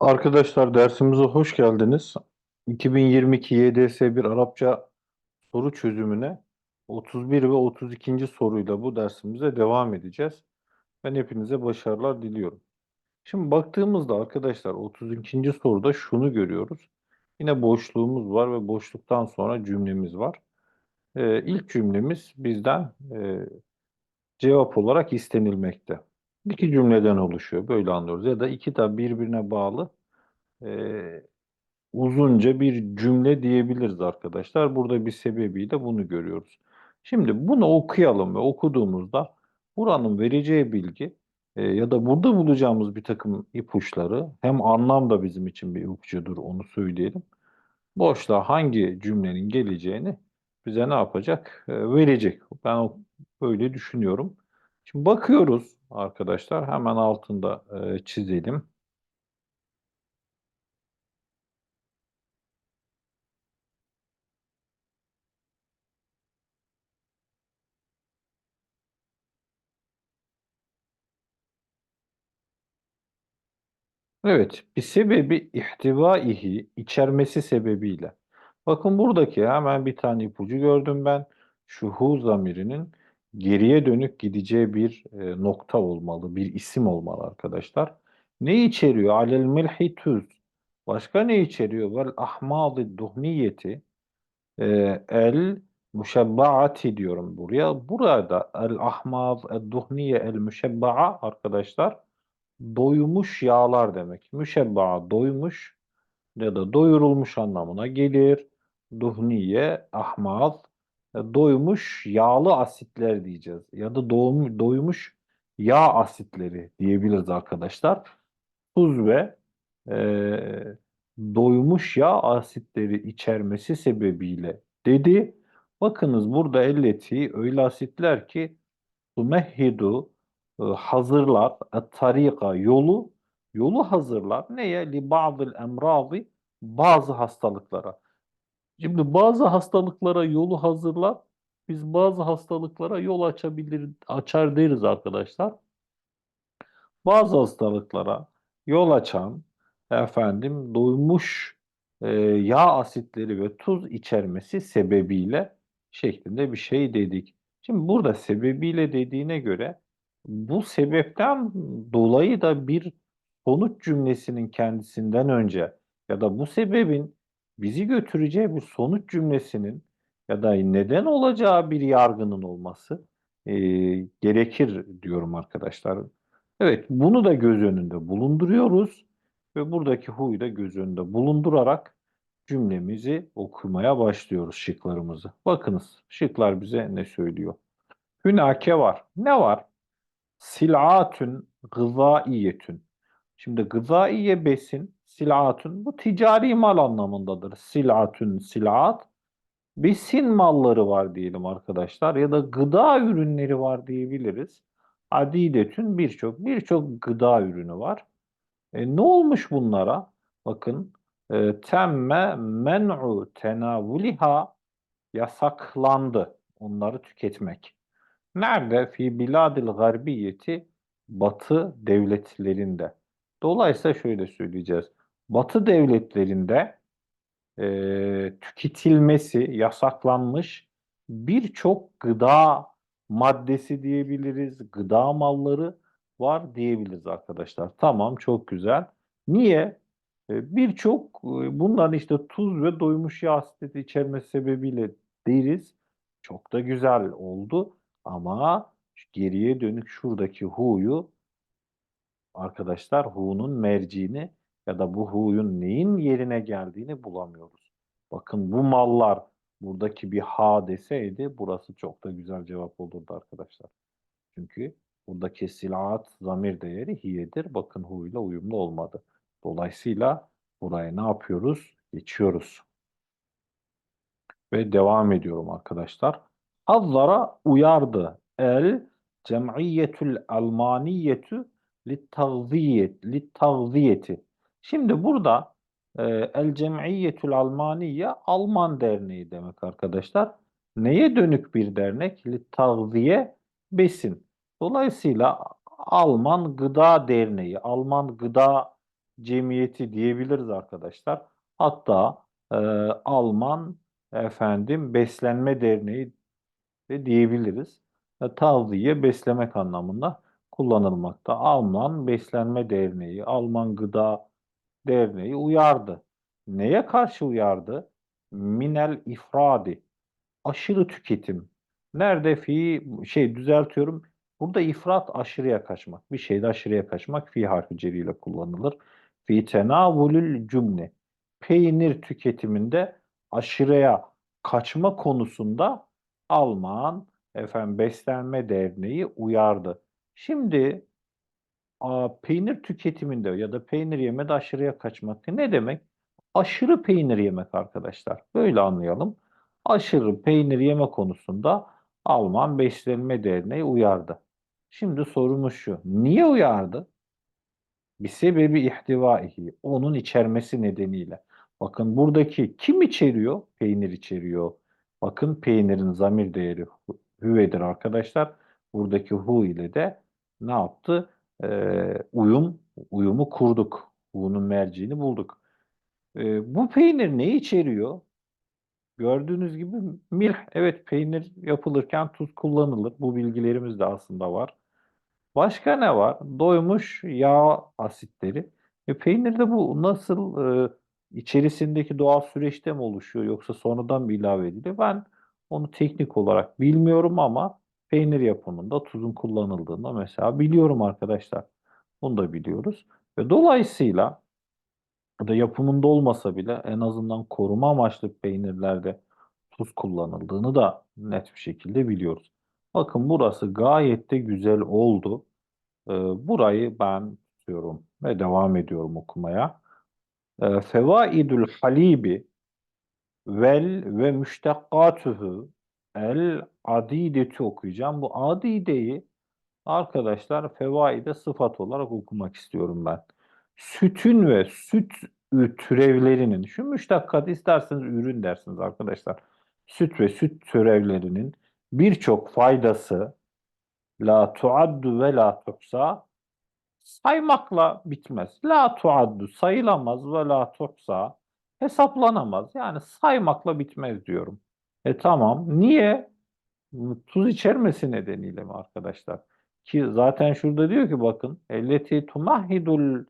Arkadaşlar dersimize hoş geldiniz. 2022 YDS1 Arapça soru çözümüne 31 ve 32. soruyla bu dersimize devam edeceğiz. Ben hepinize başarılar diliyorum. Şimdi baktığımızda arkadaşlar 32. soruda şunu görüyoruz. Yine boşluğumuz var ve boşluktan sonra cümlemiz var. Ee, ilk cümlemiz bizden e, cevap olarak istenilmekte. İki cümleden oluşuyor böyle anlıyoruz ya da iki de birbirine bağlı e, uzunca bir cümle diyebiliriz arkadaşlar. Burada bir sebebiyle bunu görüyoruz. Şimdi bunu okuyalım ve okuduğumuzda buranın vereceği bilgi e, ya da burada bulacağımız bir takım ipuçları hem anlam da bizim için bir ipucudur onu söyleyelim. Boşluğa hangi cümlenin geleceğini bize ne yapacak? E, verecek. Ben böyle düşünüyorum. Şimdi bakıyoruz arkadaşlar hemen altında e, çizelim. Evet, bir sebebi ihtivaihi içermesi sebebiyle. Bakın buradaki hemen bir tane ipucu gördüm ben. Şu hu zamirinin geriye dönük gideceği bir e, nokta olmalı, bir isim olmalı arkadaşlar. Ne içeriyor? Alel milhi tuz. Başka ne içeriyor? Vel ahmadi duhniyeti. E, el müşebbaati diyorum buraya. Burada el ahmad, el duhniye, el müşebba'a arkadaşlar doymuş yağlar demek. Müşebba doymuş ya da doyurulmuş anlamına gelir. Duhniye, ahmaz, e, doymuş yağlı asitler diyeceğiz. Ya da doğum, doymuş yağ asitleri diyebiliriz arkadaşlar. Tuz ve e, doymuş yağ asitleri içermesi sebebiyle dedi. Bakınız burada elleti öyle asitler ki Tumehhidu e, hazırlar tarika yolu yolu hazırlar neye li ba'dil emradi bazı hastalıklara. Şimdi bazı hastalıklara yolu hazırlar. Biz bazı hastalıklara yol açabilir açar deriz arkadaşlar. Bazı hastalıklara yol açan efendim doymuş e, yağ asitleri ve tuz içermesi sebebiyle şeklinde bir şey dedik. Şimdi burada sebebiyle dediğine göre bu sebepten dolayı da bir sonuç cümlesinin kendisinden önce ya da bu sebebin bizi götüreceği bir sonuç cümlesinin ya da neden olacağı bir yargının olması e, gerekir diyorum arkadaşlar. Evet, bunu da göz önünde bulunduruyoruz ve buradaki huyu da göz önünde bulundurarak cümlemizi okumaya başlıyoruz şıklarımızı. Bakınız şıklar bize ne söylüyor? Hünake var. Ne var? Sil'atün gızaiyetün. Şimdi gızaiye besin, sil'atün bu ticari mal anlamındadır. Sil'atün, sil'at. Besin malları var diyelim arkadaşlar ya da gıda ürünleri var diyebiliriz. Adidetün birçok birçok gıda ürünü var. E, ne olmuş bunlara? Bakın e, temme men'u tenavuliha yasaklandı onları tüketmek. Nerede? Fi biladil garbiyeti Batı devletlerinde. Dolayısıyla şöyle söyleyeceğiz. Batı devletlerinde e, tüketilmesi yasaklanmış birçok gıda maddesi diyebiliriz, gıda malları var diyebiliriz arkadaşlar. Tamam, çok güzel. Niye? E, birçok e, bunların işte tuz ve doymuş yağ asidi içermesi sebebiyle deriz. Çok da güzel oldu ama geriye dönük şuradaki hu'yu arkadaşlar hu'nun merciğini ya da bu hu'yun neyin yerine geldiğini bulamıyoruz. Bakın bu mallar buradaki bir ha deseydi burası çok da güzel cevap olurdu arkadaşlar. Çünkü buradaki silat zamir değeri hiyedir. Bakın hu ile uyumlu olmadı. Dolayısıyla buraya ne yapıyoruz? Geçiyoruz. Ve devam ediyorum arkadaşlar. Hazzara uyardı. El cem'iyetül almaniyetu littagziyet, littagziyeti. Şimdi burada e, El Cem'iyetül Almaniye Alman derneği demek arkadaşlar. Neye dönük bir dernek? Littagziye besin. Dolayısıyla Alman Gıda Derneği, Alman Gıda cemiyeti diyebiliriz arkadaşlar. Hatta e, Alman efendim beslenme derneği de diyebiliriz. E, tavsiye beslemek anlamında kullanılmakta. Alman Beslenme Derneği, Alman Gıda Derneği uyardı. Neye karşı uyardı? Minel ifradi. Aşırı tüketim. Nerede fi şey düzeltiyorum. Burada ifrat aşırıya kaçmak. Bir şeyde aşırıya kaçmak fi harfi ceriyle kullanılır. Fi tenavulül cümle. Peynir tüketiminde aşırıya kaçma konusunda Alman efendim Beslenme Derneği uyardı. Şimdi peynir tüketiminde ya da peynir yemede aşırıya kaçmak ne demek? Aşırı peynir yemek arkadaşlar. Böyle anlayalım. Aşırı peynir yeme konusunda Alman Beslenme Derneği uyardı. Şimdi sorumuz şu. Niye uyardı? Bir sebebi ihtivaihi. Onun içermesi nedeniyle. Bakın buradaki kim içeriyor? Peynir içeriyor. Bakın peynirin zamir değeri hüvedir arkadaşlar. Buradaki hu ile de ne yaptı? Ee, uyum, uyumu kurduk. Hu'nun merciğini bulduk. Ee, bu peynir ne içeriyor? Gördüğünüz gibi milh, evet peynir yapılırken tuz kullanılır. Bu bilgilerimiz de aslında var. Başka ne var? Doymuş yağ asitleri. E, peynirde bu nasıl e, içerisindeki doğal süreçte mi oluşuyor yoksa sonradan mı ilave ediliyor? Ben onu teknik olarak bilmiyorum ama peynir yapımında tuzun kullanıldığını mesela biliyorum arkadaşlar. Bunu da biliyoruz. Ve dolayısıyla da yapımında olmasa bile en azından koruma amaçlı peynirlerde tuz kullanıldığını da net bir şekilde biliyoruz. Bakın burası gayet de güzel oldu. Ee, burayı ben tutuyorum ve devam ediyorum okumaya. Ee, Fevaidül halibi vel ve müştekkatuhu el adideti okuyacağım. Bu adideyi arkadaşlar fevaide sıfat olarak okumak istiyorum ben. Sütün ve süt türevlerinin, şu müştakkat isterseniz ürün dersiniz arkadaşlar. Süt ve süt türevlerinin birçok faydası la tuaddu ve la tuhsa saymakla bitmez. La tuaddu sayılamaz ve la tuhsa hesaplanamaz. Yani saymakla bitmez diyorum. E tamam. Niye? Tuz içermesi nedeniyle mi arkadaşlar? Ki zaten şurada diyor ki bakın elleti tumahhidul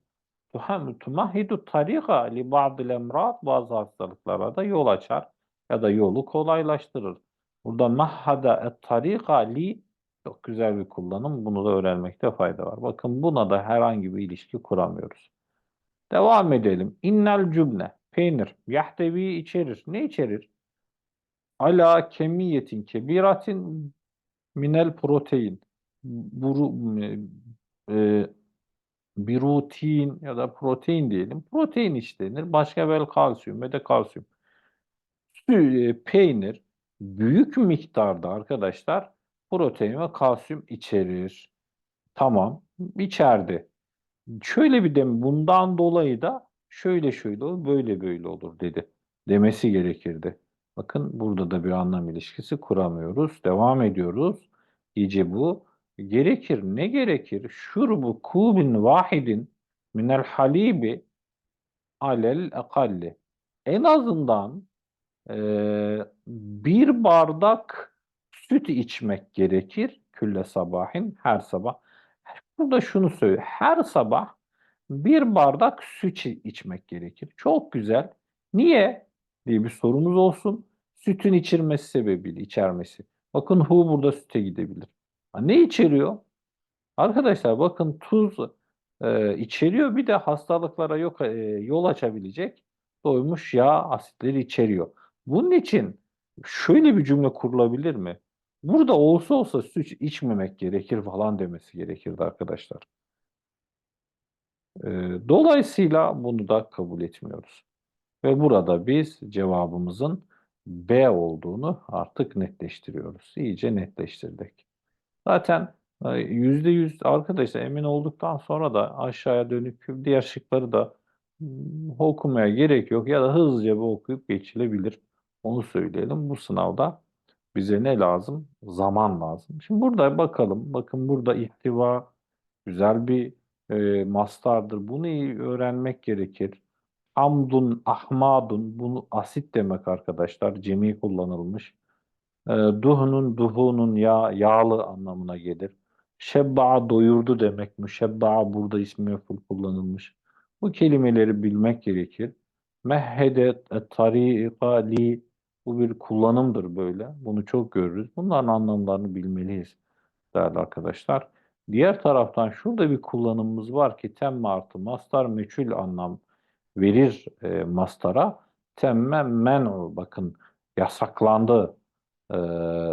tumahhidu tarika li ba'dil emrad bazı hastalıklara da yol açar ya da yolu kolaylaştırır. Burada mahhada et tarika li çok güzel bir kullanım. Bunu da öğrenmekte fayda var. Bakın buna da herhangi bir ilişki kuramıyoruz. Devam edelim. İnnel cümle. Peynir. Yahtevi içerir. Ne içerir? Ala kemiyetin kebiratin minel protein. Buru, e, birutin ya da protein diyelim. Protein işlenir. Başka vel kalsiyum ve de kalsiyum. E, peynir büyük miktarda arkadaşlar protein ve kalsiyum içerir. Tamam, içerdi. Şöyle bir dem bundan dolayı da şöyle şöyle olur, böyle böyle olur dedi. Demesi gerekirdi. Bakın burada da bir anlam ilişkisi kuramıyoruz. Devam ediyoruz. İyice bu. Gerekir. Ne gerekir? Şurbu kubin vahidin minel halibi alel ekalli. En azından e, bir bardak süt içmek gerekir külle sabahin her sabah. Burada şunu söylüyor. Her sabah bir bardak süt içmek gerekir. Çok güzel. Niye diye bir sorunuz olsun. Sütün içirmesi sebebiyle içermesi. Bakın hu burada süte gidebilir. Ha, ne içeriyor? Arkadaşlar bakın tuz e, içeriyor bir de hastalıklara yok, e, yol açabilecek doymuş yağ asitleri içeriyor. Bunun için şöyle bir cümle kurulabilir mi? Burada olsa olsa süt içmemek gerekir falan demesi gerekirdi arkadaşlar. E, dolayısıyla bunu da kabul etmiyoruz. Ve burada biz cevabımızın B olduğunu artık netleştiriyoruz. İyice netleştirdik. Zaten yüzde yüz arkadaşlar emin olduktan sonra da aşağıya dönük diğer şıkları da hmm, okumaya gerek yok ya da hızlıca bir okuyup geçilebilir. Onu söyleyelim. Bu sınavda bize ne lazım? Zaman lazım. Şimdi burada bakalım. Bakın burada ihtiva güzel bir e, mastardır. Bunu iyi öğrenmek gerekir. Hamdun, ahmadun, bunu asit demek arkadaşlar. Cemi kullanılmış. E, duhunun, duhunun yağ, yağlı anlamına gelir. Şebba'a doyurdu demek. Müşebba'a burada ismi mef'ul kullanılmış. Bu kelimeleri bilmek gerekir. Mehhede tariqa li bu bir kullanımdır böyle. Bunu çok görürüz. Bunların anlamlarını bilmeliyiz değerli arkadaşlar. Diğer taraftan şurada bir kullanımımız var ki temme artı mastar meçhul anlam verir e, mastara. Temme men'u bakın yasaklandı e,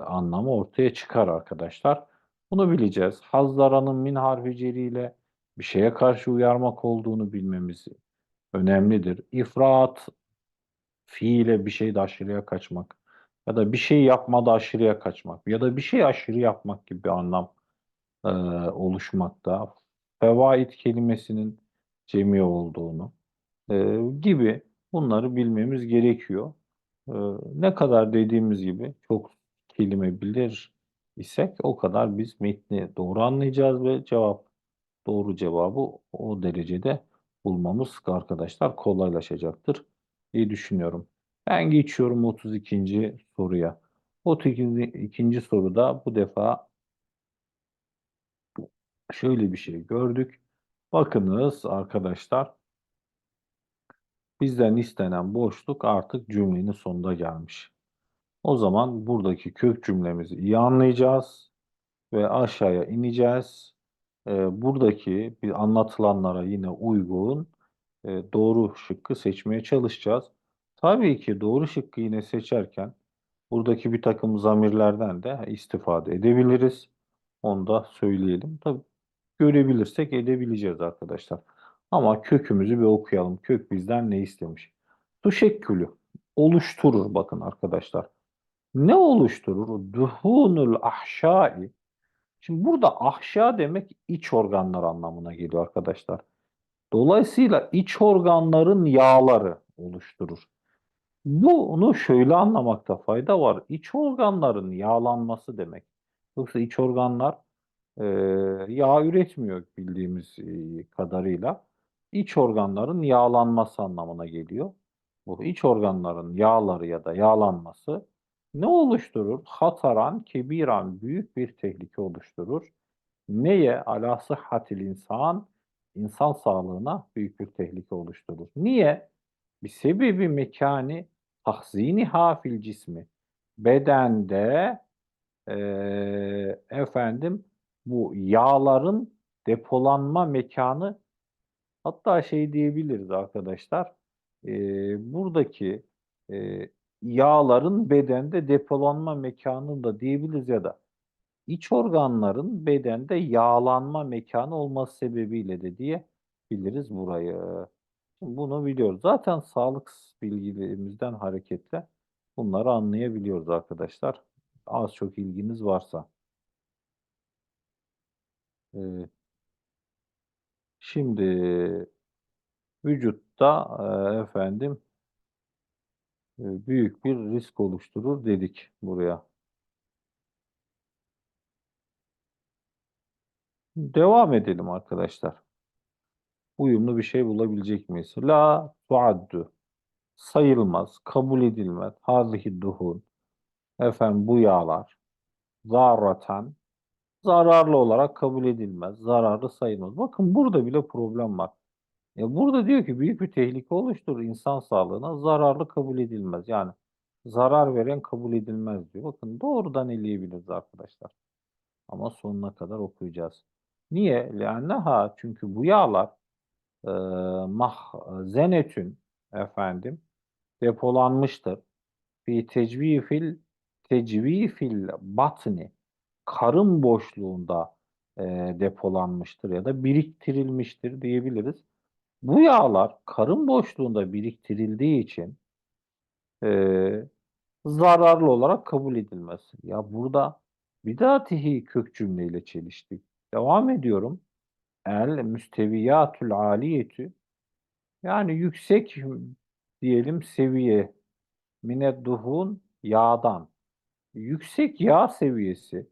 anlamı ortaya çıkar arkadaşlar. Bunu bileceğiz. Hazzaranın min harfi ile bir şeye karşı uyarmak olduğunu bilmemiz önemlidir. İfrat fiile bir şeyde aşırıya kaçmak ya da bir şey yapmada aşırıya kaçmak ya da bir şey aşırı yapmak gibi bir anlam e, oluşmakta. Fevaid kelimesinin cemi olduğunu e, gibi bunları bilmemiz gerekiyor. E, ne kadar dediğimiz gibi çok kelime bilir isek o kadar biz metni doğru anlayacağız ve cevap doğru cevabı o derecede bulmamız arkadaşlar kolaylaşacaktır diye düşünüyorum. Ben geçiyorum 32. soruya. 32. soruda bu defa şöyle bir şey gördük. Bakınız arkadaşlar bizden istenen boşluk artık cümlenin sonunda gelmiş. O zaman buradaki kök cümlemizi iyi anlayacağız ve aşağıya ineceğiz. Ee, buradaki bir anlatılanlara yine uygun e, doğru şıkkı seçmeye çalışacağız. Tabii ki doğru şıkkı yine seçerken buradaki bir takım zamirlerden de istifade edebiliriz. Onu da söyleyelim. Tabii görebilirsek edebileceğiz arkadaşlar. Ama kökümüzü bir okuyalım. Kök bizden ne istemiş? Tuşekkülü oluşturur bakın arkadaşlar. Ne oluşturur? Duhunul ahşai. Şimdi burada ahşa demek iç organlar anlamına geliyor arkadaşlar. Dolayısıyla iç organların yağları oluşturur. Bunu şöyle anlamakta fayda var. İç organların yağlanması demek. Yoksa iç organlar e, yağ üretmiyor bildiğimiz kadarıyla. İç organların yağlanması anlamına geliyor. Bu iç organların yağları ya da yağlanması ne oluşturur? Hataran, kebiran, büyük bir tehlike oluşturur. Neye? Ala sıhhatil insan, insan sağlığına büyük bir tehlike oluşturur. Niye? Bir sebebi mekani tahzini hafil cismi. Bedende e, efendim bu yağların depolanma mekanı hatta şey diyebiliriz arkadaşlar e, buradaki e, yağların bedende depolanma mekanı da diyebiliriz ya da iç organların bedende yağlanma mekanı olması sebebiyle de diyebiliriz burayı. Bunu biliyoruz. Zaten sağlık bilgilerimizden hareketle bunları anlayabiliyoruz arkadaşlar. Az çok ilginiz varsa. Ee, şimdi vücutta e, efendim e, büyük bir risk oluşturur dedik buraya. Devam edelim arkadaşlar. Uyumlu bir şey bulabilecek miyiz? La tuaddu. Sayılmaz, kabul edilmez. Hazihi duhun. Efendim bu yağlar. Zarratan. Zararlı olarak kabul edilmez. Zararlı sayılmaz. Bakın burada bile problem var. Ya burada diyor ki büyük bir tehlike oluşturur insan sağlığına. Zararlı kabul edilmez. Yani zarar veren kabul edilmez diyor. Bakın doğrudan eleyebiliriz arkadaşlar. Ama sonuna kadar okuyacağız. Niye? Leanneha çünkü bu yağlar e, mahzenetün efendim depolanmıştır. Fi tecvifil tecvifil batni karın boşluğunda e, depolanmıştır ya da biriktirilmiştir diyebiliriz. Bu yağlar karın boşluğunda biriktirildiği için e, zararlı olarak kabul edilmez. Ya burada bidatihi kök cümleyle çeliştik. Devam ediyorum. El müsteviyatul aliyetü yani yüksek diyelim seviye minet duhun yağdan yüksek yağ seviyesi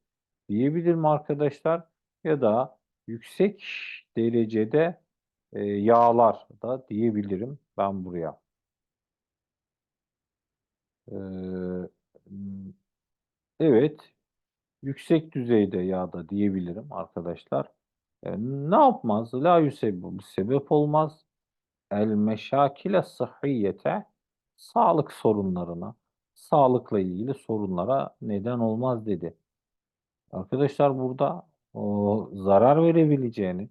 diyebilirim arkadaşlar ya da yüksek derecede e, yağlar da diyebilirim ben buraya. Ee, evet, yüksek düzeyde yağda diyebilirim arkadaşlar. E, ne yapmaz? La yusebbu sebep olmaz. El meşakile sıhhiyete sağlık sorunlarına, sağlıkla ilgili sorunlara neden olmaz dedi. Arkadaşlar burada o zarar verebileceğini,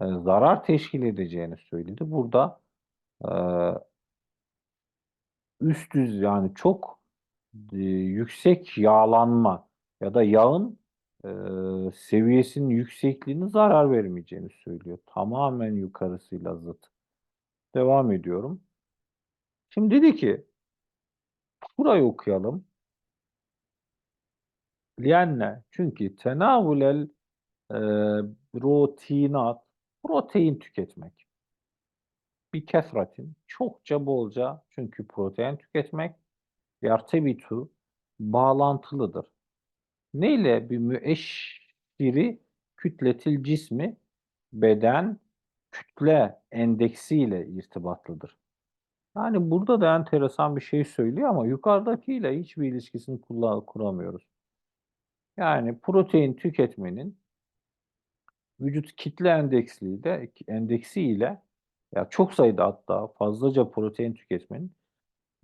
e, zarar teşkil edeceğini söyledi. Burada e, üst düz yani çok e, yüksek yağlanma ya da yağın e, seviyesinin yüksekliğini zarar vermeyeceğini söylüyor. Tamamen yukarısıyla zıt. Devam ediyorum. Şimdi dedi ki burayı okuyalım. Lianne çünkü tenavülel e, proteinat protein tüketmek. Bir kesratin çokça bolca çünkü protein tüketmek yartebitu bağlantılıdır. Neyle bir müeşşiri kütletil cismi beden kütle endeksiyle irtibatlıdır. Yani burada da enteresan bir şey söylüyor ama yukarıdakiyle hiçbir ilişkisini kuramıyoruz. Yani protein tüketmenin vücut kitle endeksliği de endeksi ile ya çok sayıda hatta fazlaca protein tüketmenin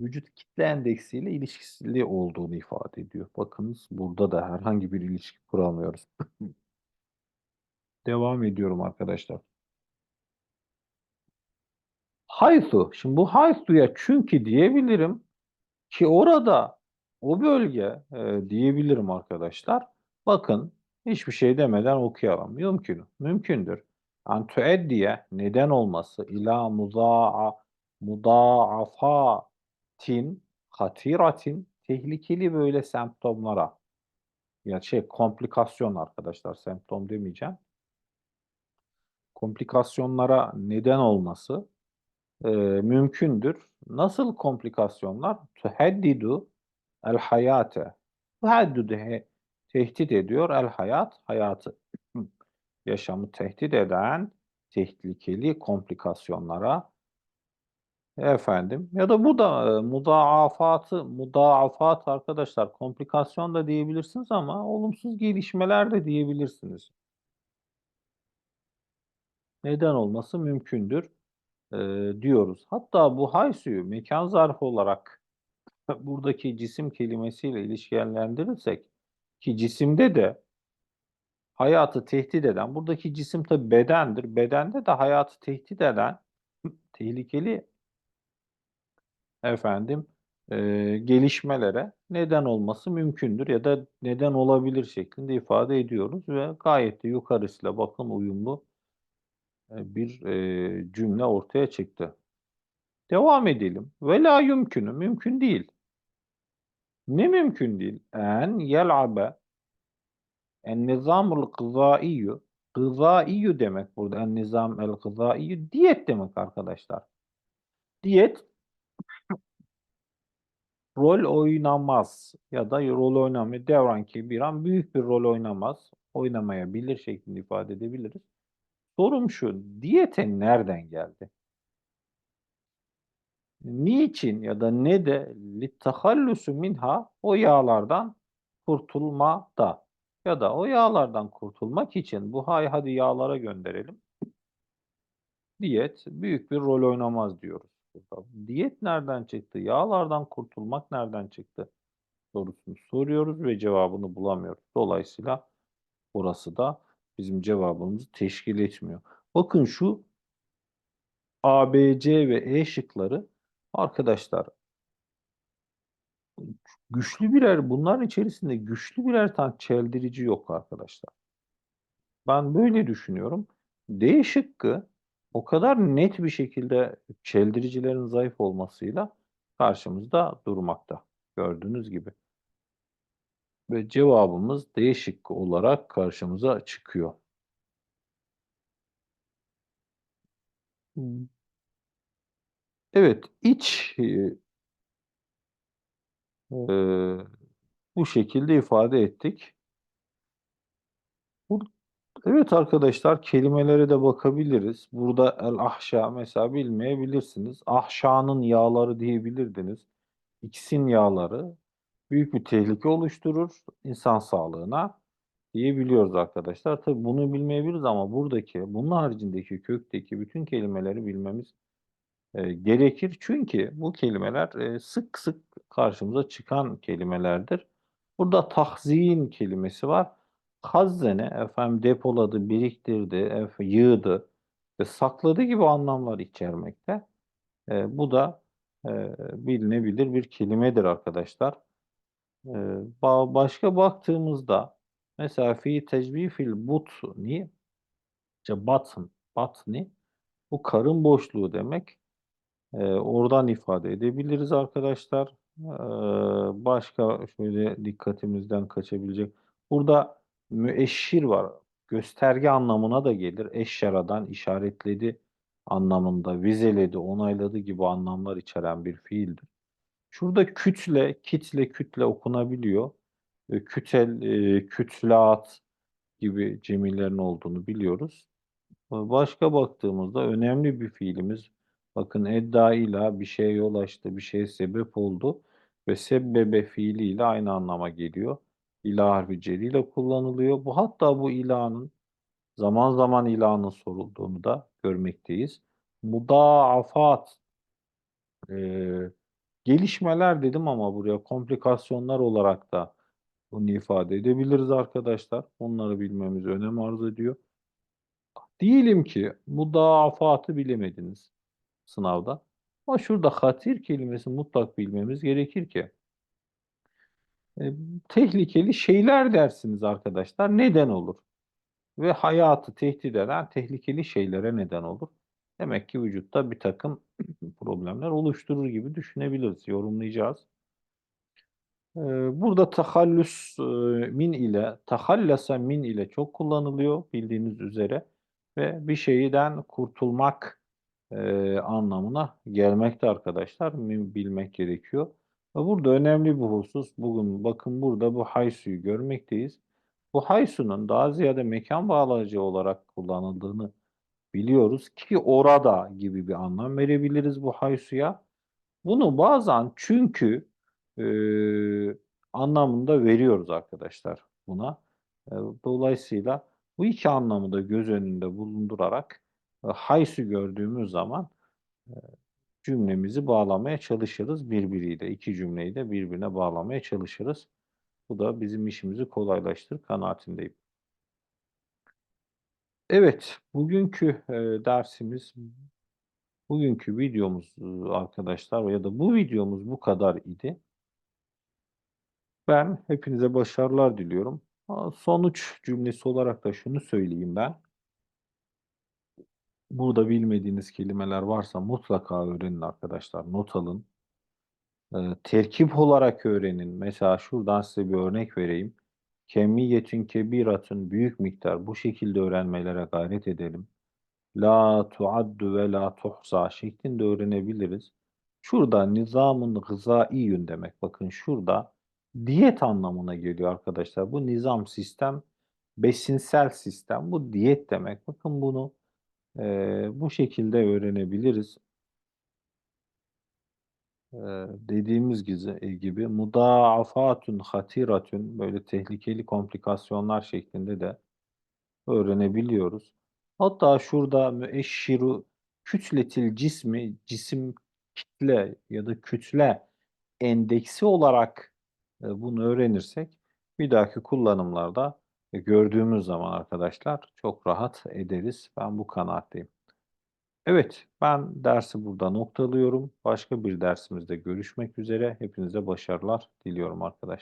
vücut kitle endeksiyle ilişkili olduğunu ifade ediyor. Bakınız burada da herhangi bir ilişki kuramıyoruz. Devam ediyorum arkadaşlar. Haythu. Şimdi bu haythu'ya çünkü diyebilirim ki orada o bölge e, diyebilirim arkadaşlar. Bakın hiçbir şey demeden okuyalım. Mümkün. Mümkündür. Yani tüeddiye neden olması ila mudaa mudaafatin hatiratin tehlikeli böyle semptomlara ya şey komplikasyon arkadaşlar semptom demeyeceğim. Komplikasyonlara neden olması e, mümkündür. Nasıl komplikasyonlar? Tuheddidu el hayate. Tuheddidu tehdit ediyor el hayat, hayatı. Yaşamı tehdit eden tehlikeli komplikasyonlara efendim ya da bu da e, mudaafatı mudaafat arkadaşlar komplikasyon da diyebilirsiniz ama olumsuz gelişmeler de diyebilirsiniz. Neden olması mümkündür e, diyoruz. Hatta bu hay suyu mekan zarfı olarak buradaki cisim kelimesiyle ilişkilendirirsek ki cisimde de hayatı tehdit eden, buradaki cisim tabi bedendir. Bedende de hayatı tehdit eden tehlikeli efendim e, gelişmelere neden olması mümkündür ya da neden olabilir şeklinde ifade ediyoruz ve gayet de yukarısıyla bakın uyumlu e, bir e, cümle ortaya çıktı. Devam edelim. Ve la yumkünü. Mümkün değil. Ne mümkün değil? En yel'abe en nizamul gızaiyyu gızaiyyu demek burada. En nizam el gızaiyyu diyet demek arkadaşlar. Diyet rol oynamaz ya da rol oynamıyor. Devran ki bir an büyük bir rol oynamaz. Oynamayabilir şeklinde ifade edebiliriz. Sorum şu, diyete nereden geldi? Niçin ya da ne de littahallusu minha o yağlardan kurtulmada ya da o yağlardan kurtulmak için bu hay hadi yağlara gönderelim. Diyet büyük bir rol oynamaz diyoruz. Diyet nereden çıktı? Yağlardan kurtulmak nereden çıktı? Sorusunu soruyoruz ve cevabını bulamıyoruz. Dolayısıyla orası da bizim cevabımızı teşkil etmiyor. Bakın şu A, B, C ve E şıkları arkadaşlar güçlü birer bunların içerisinde güçlü birer tane çeldirici yok arkadaşlar. Ben böyle düşünüyorum. D şıkkı o kadar net bir şekilde çeldiricilerin zayıf olmasıyla karşımızda durmakta. Gördüğünüz gibi. Ve cevabımız D şıkkı olarak karşımıza çıkıyor. Evet, iç e, e, bu şekilde ifade ettik. Bu, Evet arkadaşlar kelimelere de bakabiliriz. Burada el ahşa mesela bilmeyebilirsiniz. Ahşanın yağları diyebilirdiniz. X'in yağları büyük bir tehlike oluşturur insan sağlığına diyebiliyoruz arkadaşlar. Tabii bunu bilmeyebiliriz ama buradaki, bunun haricindeki kökteki bütün kelimeleri bilmemiz e, gerekir. Çünkü bu kelimeler e, sık sık karşımıza çıkan kelimelerdir. Burada tahzin kelimesi var. Hazzene efendim depoladı, biriktirdi, efendim, yığdı, ve sakladı gibi anlamlar içermekte. E, bu da e, bilinebilir bir kelimedir arkadaşlar. E, ba- başka baktığımızda mesela fi tecbifil butni işte batn, batni bu karın boşluğu demek. E, oradan ifade edebiliriz arkadaşlar. E, başka şöyle dikkatimizden kaçabilecek. Burada müeşşir var. Gösterge anlamına da gelir. Eşşaradan işaretledi anlamında, vizeledi, onayladı gibi anlamlar içeren bir fiildir. Şurada kütle, kitle, kütle okunabiliyor. Kütel, kütlat gibi cemillerin olduğunu biliyoruz. Başka baktığımızda önemli bir fiilimiz. Bakın eddaila bir şeye yol açtı, bir şeye sebep oldu ve sebbebe fiiliyle aynı anlama geliyor. İlah harfi celiyle kullanılıyor. Bu hatta bu ilahın zaman zaman ilahının sorulduğunu da görmekteyiz. Mudaafat e, gelişmeler dedim ama buraya komplikasyonlar olarak da bunu ifade edebiliriz arkadaşlar. Onları bilmemiz önem arz ediyor. Diyelim ki mudaafatı bilemediniz sınavda. Ama şurada hatir kelimesi mutlak bilmemiz gerekir ki e, tehlikeli şeyler dersiniz arkadaşlar. Neden olur? Ve hayatı tehdit eden tehlikeli şeylere neden olur. Demek ki vücutta bir takım problemler oluşturur gibi düşünebiliriz, yorumlayacağız. Ee, Burada tahallüs e, min ile, tahallasa min ile çok kullanılıyor bildiğiniz üzere ve bir şeyden kurtulmak e, anlamına gelmekte arkadaşlar. Bilmek gerekiyor. Ve burada önemli bir husus. Bugün bakın burada bu haysuyu görmekteyiz. Bu haysunun daha ziyade mekan bağlayıcı olarak kullanıldığını biliyoruz ki orada gibi bir anlam verebiliriz bu haysuya. Bunu bazen çünkü e, anlamında veriyoruz arkadaşlar buna. E, dolayısıyla bu iki anlamı da göz önünde bulundurarak haysu gördüğümüz zaman e, cümlemizi bağlamaya çalışırız birbiriyle. İki cümleyi de birbirine bağlamaya çalışırız. Bu da bizim işimizi kolaylaştırır kanaatindeyim. Evet, bugünkü e, dersimiz, bugünkü videomuz e, arkadaşlar ya da bu videomuz bu kadar idi. Ben hepinize başarılar diliyorum. Sonuç cümlesi olarak da şunu söyleyeyim ben. Burada bilmediğiniz kelimeler varsa mutlaka öğrenin arkadaşlar. Not alın. Ee, terkip olarak öğrenin. Mesela şuradan size bir örnek vereyim. Kemiyetün kebiratın büyük miktar bu şekilde öğrenmelere gayret edelim. La tuaddu ve la tuhsa şeklinde öğrenebiliriz. Şurada nizamın gızaiyün demek. Bakın şurada diyet anlamına geliyor arkadaşlar. Bu nizam sistem, besinsel sistem. Bu diyet demek. Bakın bunu e, bu şekilde öğrenebiliriz. E, dediğimiz gibi, gibi mudaafatun hatiratun böyle tehlikeli komplikasyonlar şeklinde de öğrenebiliyoruz. Hatta şurada müeşşiru kütletil cismi, cisim kitle ya da kütle endeksi olarak e, bunu öğrenirsek bir dahaki kullanımlarda gördüğümüz zaman arkadaşlar çok rahat ederiz. Ben bu kanaatteyim. Evet, ben dersi burada noktalıyorum. Başka bir dersimizde görüşmek üzere. Hepinize başarılar diliyorum arkadaşlar.